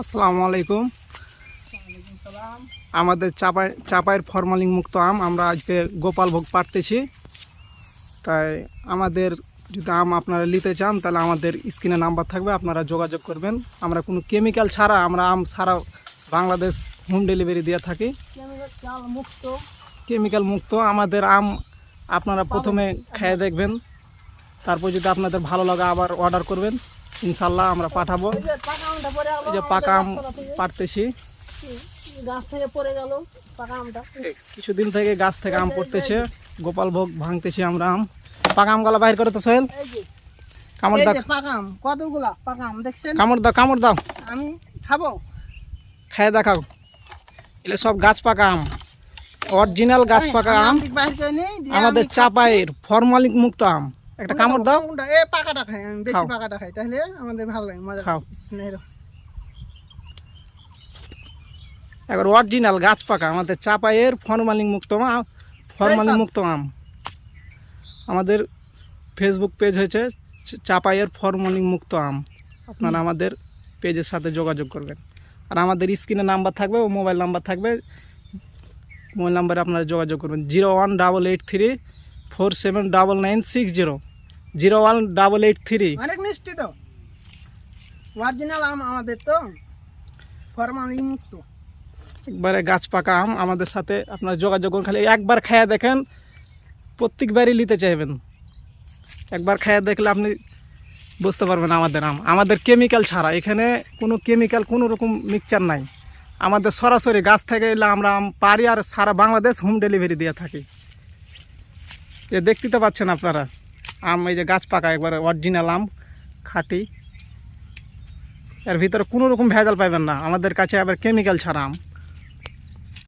আসসালামু আলাইকুম। আমাদের চাপাই চাপাইয়ের ফরমালিং মুক্ত আম আমরা আজকে গোপালভোগ পাড়তেছি। তাই আমাদের যদি আম আপনারা নিতে চান তাহলে আমাদের স্ক্রিনে নাম্বার থাকবে আপনারা যোগাযোগ করবেন। আমরা কোনো কেমিক্যাল ছাড়া আমরা আম সারা বাংলাদেশ হোম ডেলিভারি দিয়ে থাকি। মুক্ত। কেমিক্যাল মুক্ত আমাদের আম আপনারা প্রথমে খেয়ে দেখবেন। তারপর যদি আপনাদের ভালো লাগে আবার অর্ডার করবেন। ইনশাল্লাহ আমরা পাঠাবো। এই যে পাকা আম পাড়তেছি। গাছ থেকে পড়ে গেল পাকা আমটা। কিছুদিন থেকে গাছ থেকে আম পড়তেছে। গোপাল ভোগ ভাঙতেছি আমরা আম। পাকা আম গালা বাইর করে তো সোহেল। কামড় দাও। পাকা আম কতগুলা পাকা আম দেখছেন? কামড় দাও কামড় দাও। আমি খাব। খেয়ে দেখাও। এগুলো সব গাছ পাকা আম। অরিজিনাল গাছ পাকা আম আমাদের আমি চাপাইয়ের ফরমালিক মুক্ত আম। একটা কামড় দাও। কোনটা? এ পাকাটা খাই আমি বেশি পাকাটা খাই তাহলে আমাদের ভালো লাগে মজা খাও। বিসমিল্লাহির এবার অরিজিনাল গাছ পাকা আমাদের চাপাইয়ের ফরমালিং মুক্ত আম। ফরমালিং মুক্ত আম। আমাদের ফেসবুক পেজ হয়েছে চাপাইয়ের ফরমালিং মুক্ত আম। আপনারা আমাদের পেজের সাথে যোগাযোগ করবেন। আর আমাদের স্ক্রিনে নাম্বার থাকবে ও মোবাইল নাম্বার থাকবে। মোবাইল নাম্বারে আপনারা যোগাযোগ করবেন zero one double eight three four seven double nine six zero zero one double eight three অনেক মিষ্টি তো অরিজিনাল আম আমাদের তো ফরমালিন মুক্ত। একবারে গাছ পাকা আম আমাদের সাথে আপনার যোগাযোগ করুন খালি একবার খায়া দেখেন প্রত্যেকবারই নিতে চাইবেন। একবার খায়া দেখলে আপনি বুঝতে পারবেন আমাদের আম। আমাদের কেমিক্যাল ছাড়া এখানে কোনো কেমিক্যাল কোনো রকম মিক্সচার নাই। আমাদের সরাসরি গাছ থেকে এলে আমরা আম পারি আর সারা বাংলাদেশ হোম ডেলিভারি দিয়ে থাকি। এ, দেখতে তো পাচ্ছেন আপনারা। আম, এই যে গাছ পাকা, একবার অরিজিনাল আম, খাঁটি। এর ভিতরে কোনো রকম ভেজাল পাবেন না। আমাদের কাছে আবার কেমিক্যাল ছাড়া আম।